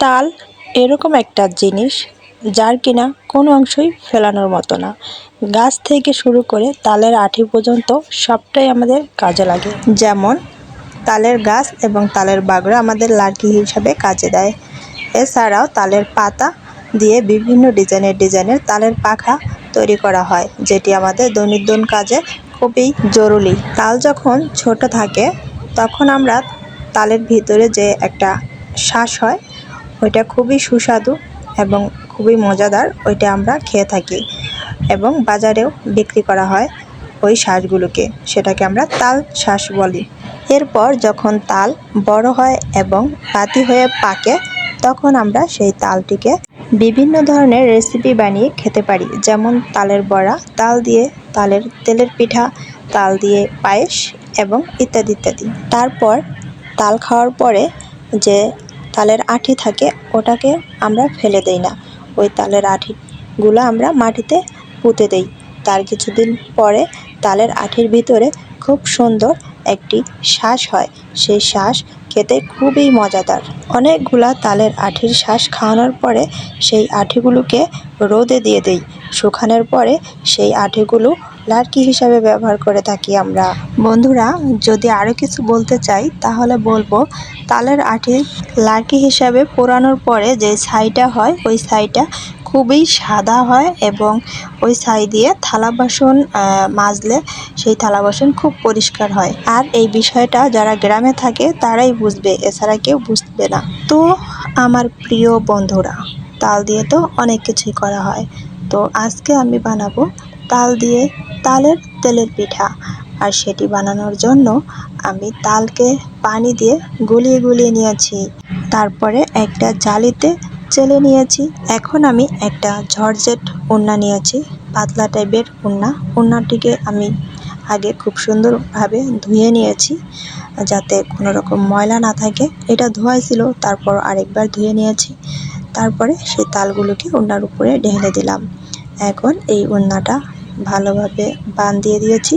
তাল এরকম একটা জিনিস যার কিনা কোনো অংশই ফেলানোর মতো না। গাছ থেকে শুরু করে তালের আঠি পর্যন্ত সবটাই আমাদের কাজে লাগে। যেমন তালের গাছ এবং তালের বাগড়া আমাদের লাঠি হিসাবে কাজে দেয়। এছাড়াও তালের পাতা দিয়ে বিভিন্ন ডিজাইনের ডিজাইনের তালের পাখা তৈরি করা হয়, যেটি আমাদের দৈনন্দিন কাজে খুবই জরুরি। তাল যখন ছোট থাকে, তখন আমরা তালের ভিতরে যে একটা শ্বাস হয় ওইটা খুবই সুস্বাদু এবং খুবই মজাদার, ওইটা আমরা খেয়ে থাকি এবং বাজারেও বিক্রি করা হয় ওই শ্বাসগুলোকে সেটাকে আমরা তাল শ্বাস বলি। এরপর যখন তাল বড় হয় এবং পাতি হয়ে পাকে, তখন আমরা সেই তালটিকে বিভিন্ন ধরনের রেসিপি বানিয়ে খেতে পারি। যেমন তালের বড়া, তাল দিয়ে তালের তেলের পিঠা, তাল দিয়ে পায়েস এবং ইত্যাদি ইত্যাদি। তারপর তাল খাওয়ার পরে যে তালের আঠি থাকে, ওটাকে আমরা ফেলে দেই না। ওই তালের আঠিগুলো আমরা মাটিতে পুঁতে দেই। তার কিছুদিন পরে তালের আঠির ভিতরে খুব সুন্দর একটি শ্বাস হয়। সেই শ্বাস খেতে খুবই মজাদার। অনেকগুলা তালের আঠির শ্বাস খাওয়ানোর পরে সেই আঠিগুলোকে রোদে দিয়ে দেই। শুকানোর পরে সেই আঠিগুলো লার্কি হিসাবে ব্যবহার করে থাকি আমরা। বন্ধুরা, যদি আরও কিছু বলতে চাই, তাহলে বলব, তালের আঠি লার্কি হিসাবে পোড়ানোর পরে যে ছাইটা হয়, ওই ছাইটা খুবই সাদা হয় এবং ওই ছাই দিয়ে থালা বাসন মাজলে সেই থালা বাসন খুব পরিষ্কার হয়। আর এই বিষয়টা যারা গ্রামে থাকে, তারাই বুঝবে, এছাড়া কেউ বুঝবে না। তো আমার প্রিয় বন্ধুরা, তাল দিয়ে তো অনেক কিছুই করা হয়। তো আজকে আমি বানাবো তাল দিয়ে তালের তেলের পিঠা। আর সেটি বানানোর জন্য আমি তালকে পানি দিয়ে গুলিয়ে গুলিয়ে নিয়েছি। তারপরে একটা জালিতে চেলে নিয়েছি। এখন আমি একটা ঝরঝেট ওড়না নিয়েছি। পাতলা টাইপের ওড়না ওড়নাটিকে আমি আগে খুব সুন্দরভাবে ধুয়ে নিয়েছি যাতে কোনো রকম ময়লা না থাকে। এটা ধোয়াই ছিল তারপর আরেকবার ধুয়ে নিয়েছি। তারপরে সেই তালগুলোকে ওড়নার উপরে ঢেলে দিলাম। এখন এই ওড়নাটা ভালোভাবে বান দিয়ে দিয়েছি।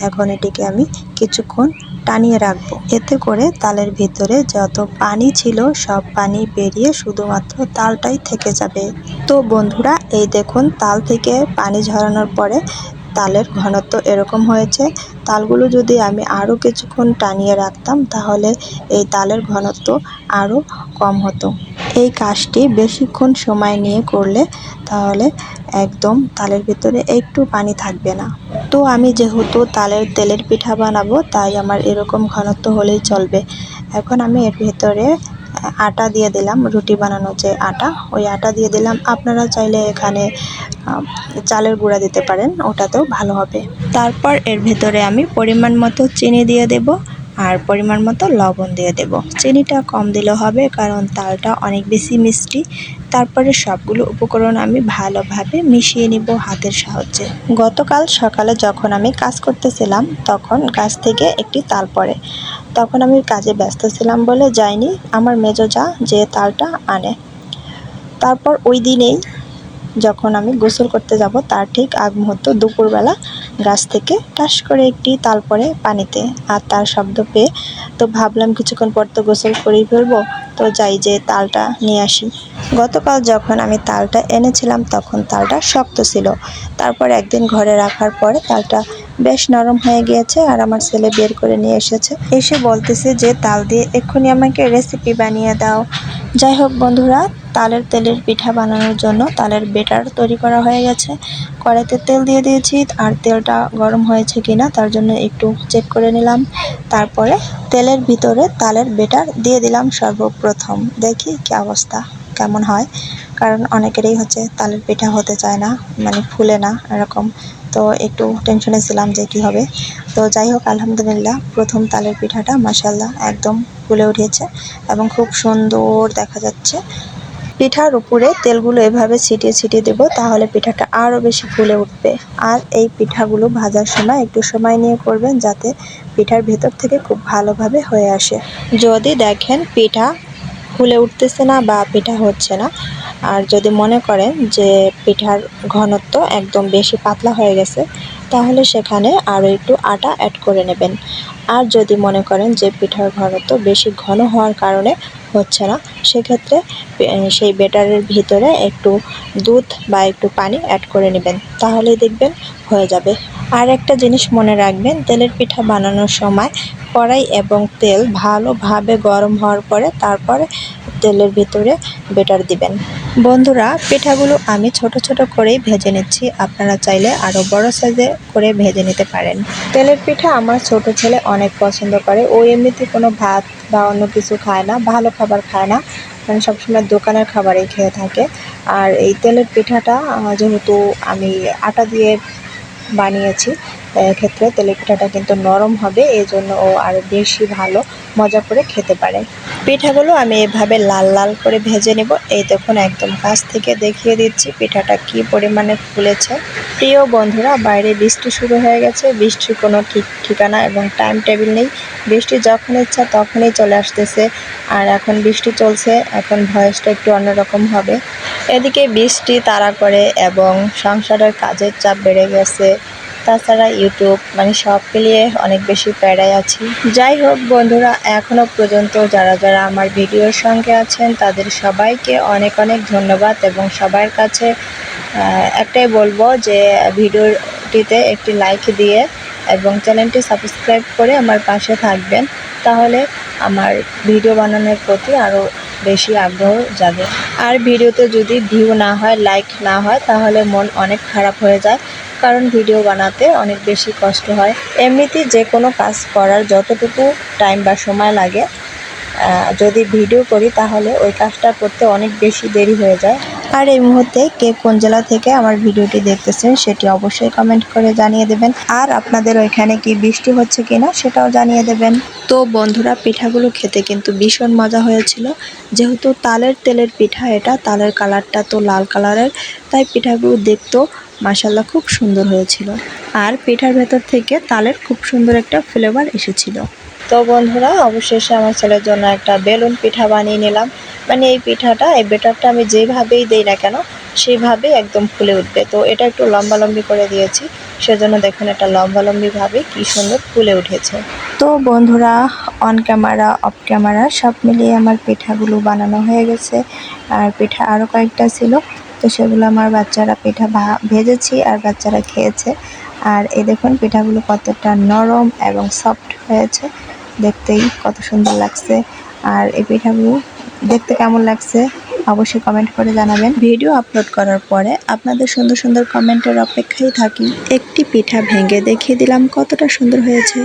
এখন এটিকে আমি কিছুক্ষণ টানিয়ে রাখব। এতে করে তালের ভিতরে যত পানি ছিল, সব পানি বেরিয়ে শুধুমাত্র তালটাই থেকে যাবে। তো বন্ধুরা, এই দেখুন, তাল থেকে পানি ঝরানোর পরে তালের ঘনত্ব এরকম হয়েছে। তালগুলো যদি আমি আরও কিছুক্ষণ টানিয়ে রাখতাম, তাহলে এই তালের ঘনত্ব আরও কম হতো। এই কাজটি বেশিক্ষণ সময় নিয়ে করলে তাহলে একদম তালের ভিতরে একটু পানি থাকবে না। তো আমি যেহেতু তালের তেলের পিঠা বানাবো, তাই আমার এরকম ঘনত্ব হলেই চলবে। এখন আমি এর ভেতরে আটা দিয়ে দিলাম, রুটি বানানোর যে আটা, ওই আটা দিয়ে দিলাম। আপনারা চাইলে এখানে চালের গুঁড়া দিতে পারেন, ওটাতেও ভালো হবে। তারপর এর ভেতরে আমি পরিমাণ মতো চিনি দিয়ে দেব। আর পরিমাণ মতো লবণ দিয়ে দেব। চিনিটা কম দিলে হবে কারণ তালটা অনেক বেশি মিষ্টি। তারপরে সবগুলো উপকরণ আমি ভালোভাবে মিশিয়ে নিব হাতের সাহায্যে। গতকাল সকালে যখন আমি কাজ করতেছিলাম, তখন গাছ থেকে একটি তাল পড়ে। তখন আমি কাজে ব্যস্ত ছিলাম বলে যাইনি। আমার মেজো যা যে তালটা আনে। তারপর ওই দিনেই যখন আমি গোসল করতে যাব, তার ঠিক আগ মুহূর্ত দুপুরবেলা গাছ থেকে টাস করে একটি তাল পড়ে পানিতে। আর তার শব্দ পেয়ে তো ভাবলাম কিছুক্ষণ পর তো গোসল করেই ফেলব। তো যাই যে তালটা নিয়ে আসি। গতকাল যখন আমি তালটা এনেছিলাম তখন তালটা শক্ত ছিল। তারপর একদিন ঘরে রাখার পরে তালটা বেশ নরম হয়ে গিয়েছে আর আমার ছেলে বের করে নিয়ে এসেছে। এসে বলতেছে যে, তাল দিয়ে এক্ষুনি আমাকে রেসিপি বানিয়ে দাও। যাই হোক বন্ধুরা তালের তেলের পিঠা বানানোর জন্য তালের বেটার তৈরি করা হয়ে গেছে। কড়াইতে তেল দিয়ে দিয়েছি, আর তেলটা গরম হয়েছে কিনা তার জন্য একটু চেক করে নিলাম। তারপরে তেলের ভিতরে তালের বেটার দিয়ে দিলাম সর্বপ্রথম। দেখি কি অবস্থা, কেমন হয়? কারণ অনেকেরই হচ্ছে তালের পিঠা হতে চায় না মানে ফুলে না এরকম। তো একটু টেনশনে ছিলাম যে কী হবে। তো যাই হোক, আলহামদুলিল্লাহ, প্রথম তালের পিঠাটা মাসাল্লাহ একদম ফুলে উঠেছে এবং খুব সুন্দর দেখা যাচ্ছে। পিঠার উপরে তেলগুলো এভাবে ছিটিয়ে ছিটিয়ে দেবো, তাহলে পিঠাটা আরও বেশি ফুলে উঠবে। আর এই পিঠাগুলো ভাজার সময় একটু সময় নিয়ে করবেন, যাতে পিঠার ভেতর থেকে খুব ভালোভাবে হয়ে আসে। যদি দেখেন পিঠা ফুলে উঠতেছে না বা পিঠা হচ্ছে না, আর যদি মনে করেন যে পিঠার ঘনত্ব একদম বেশি পাতলা হয়ে গেছে, তাহলে সেখানে আরও একটু আটা অ্যাড করে নেবেন। আর যদি মনে করেন যে পিঠার ঘনত্ব বেশি ঘন হওয়ার কারণে হচ্ছে না, সেক্ষেত্রে সেই বেটারের ভিতরে একটু দুধ বা একটু পানি অ্যাড করে নেবেন। তাহলেই দেখবেন হয়ে যাবে। আর একটা জিনিস মনে রাখবেন, তেলের পিঠা বানানোর সময় কড়াই এবং তেল ভালোভাবে গরম হওয়ার পরে তারপরে তেলের ভিতরে বেটার দিবেন। বন্ধুরা, পিঠাগুলো আমি ছোট ছোট করেই ভেজে নিচ্ছি। আপনারা চাইলে আরও বড় সাইজে করে ভেজে নিতে পারেন। তেলের পিঠা আমার ছোট ছেলে অনেক পছন্দ করে। ও এমনিতে কোনো ভাত বা অন্য কিছু খায় না, ভালো খাবার খায় না। মানে সবসময় দোকানের খাবারই খেয়ে থাকে। আর এই তেলের পিঠাটা যেহেতু আমি আটা দিয়ে বানিয়েছি ক্ষেত্রে তেলের পিঠাটা কিন্তু নরম হবে, এই জন্য ও আরও বেশি ভালো মজা করে খেতে পারে। পিঠাগুলো আমি এভাবে লাল লাল করে ভেজে নেব। এই দেখুন, একদম কাছ থেকে দেখিয়ে দিচ্ছি পিঠাটা কি পরিমাণে ফুলেছে। প্রিয় বন্ধুরা, বাইরে বৃষ্টি শুরু হয়ে গেছে। বৃষ্টির কোনো ঠিক ঠিকানা এবং টাইম টেবিল নেই। বৃষ্টি যখন ইচ্ছা তখনই চলে আসতেছে। আর এখন বৃষ্টি চলছে, এখন ভয়েসটা একটু অন্যরকম হবে। এদিকে বৃষ্টি তাড়া করে এবং সংসারের কাজের চাপ বেড়ে গেছে। তাছাড়া ইউটিউব মানে সব মিলিয়ে অনেক বেশি প্যারায় আছি। যাই হোক বন্ধুরা এখনও পর্যন্ত যারা যারা আমার ভিডিওর সঙ্গে আছেন, তাদের সবাইকে অনেক অনেক ধন্যবাদ এবং সবার কাছে একটাই বলব যে ভিডিওটিতে একটি লাইক দিয়ে এবং চ্যানেলটি সাবস্ক্রাইব করে আমার পাশে থাকবেন। তাহলে আমার ভিডিও বানানোর প্রতি আরও বেশি আগ্রহ জাগে। আর ভিডিওতে যদি ভিউ না হয় লাইক না হয়, তাহলে মন অনেক খারাপ হয়ে যায়। কারণ ভিডিও বানাতে অনেক বেশি কষ্ট হয়। এমনিতেই যে কোনো কাজ করার যতটুকু টাইম বা সময় লাগে যদি ভিডিও করি তাহলে ওই কাজটা করতে অনেক বেশি দেরি হয়ে যায়। আর এই মুহূর্তে কে কোন জেলা থেকে আমার ভিডিওটি দেখতেছেন সেটি অবশ্যই কমেন্ট করে জানিয়ে দেবেন। আর আপনাদের ওইখানে কি বৃষ্টি হচ্ছে কিনা সেটাও জানিয়ে দেবেন। তো বন্ধুরা, পিঠাগুলো খেতে কিন্তু ভীষণ মজা হয়েছিল। যেহেতু তালের তেলের পিঠা এটা, তালের কালারটা তো লাল কালারের তাই পিঠাগুলো দেখতেও মাসাল্লাহ খুব সুন্দর হয়েছিল। আর পিঠার ভেতর থেকে তালের খুব সুন্দর একটা ফ্লেভার এসেছিল। তো বন্ধুরা, অবশেষে আমার ছেলের জন্য একটা বেলুন পিঠা বানিয়ে নিলাম। মানে এই পিঠাটা, এই বেটারটা আমি যেভাবেই দিই না কেন সেইভাবেই একদম ফুলে উঠবে। তো এটা একটু লম্বা লম্বি করে দিয়েছি। সেজন্য দেখুন এটা লম্বা লম্বিভাবে কি সুন্দর ফুলে উঠেছে। তো বন্ধুরা অন ক্যামেরা অফ ক্যামেরা সব মিলিয়ে আমার পিঠাগুলো বানানো হয়ে গেছে। আর পিঠা আরও কয়েকটা ছিল। তো সেগুলো আমার বাচ্চারা পিঠা ভেজেছি আর বাচ্চারা খেয়েছে। আর এ দেখুন, পিঠাগুলো কতটা নরম এবং সফট হয়েছে। দেখতেই কত সুন্দর লাগছে। আর এই পিঠাগুলো দেখতে কেমন লাগছে অবশ্যই কমেন্ট করে জানাবেন। ভিডিও আপলোড করার পরে আপনাদের সুন্দর সুন্দর কমেন্টের অপেক্ষায় থাকি। একটি পিঠা ভেঙে দেখিয়ে দিলাম কতটা সুন্দর হয়েছে।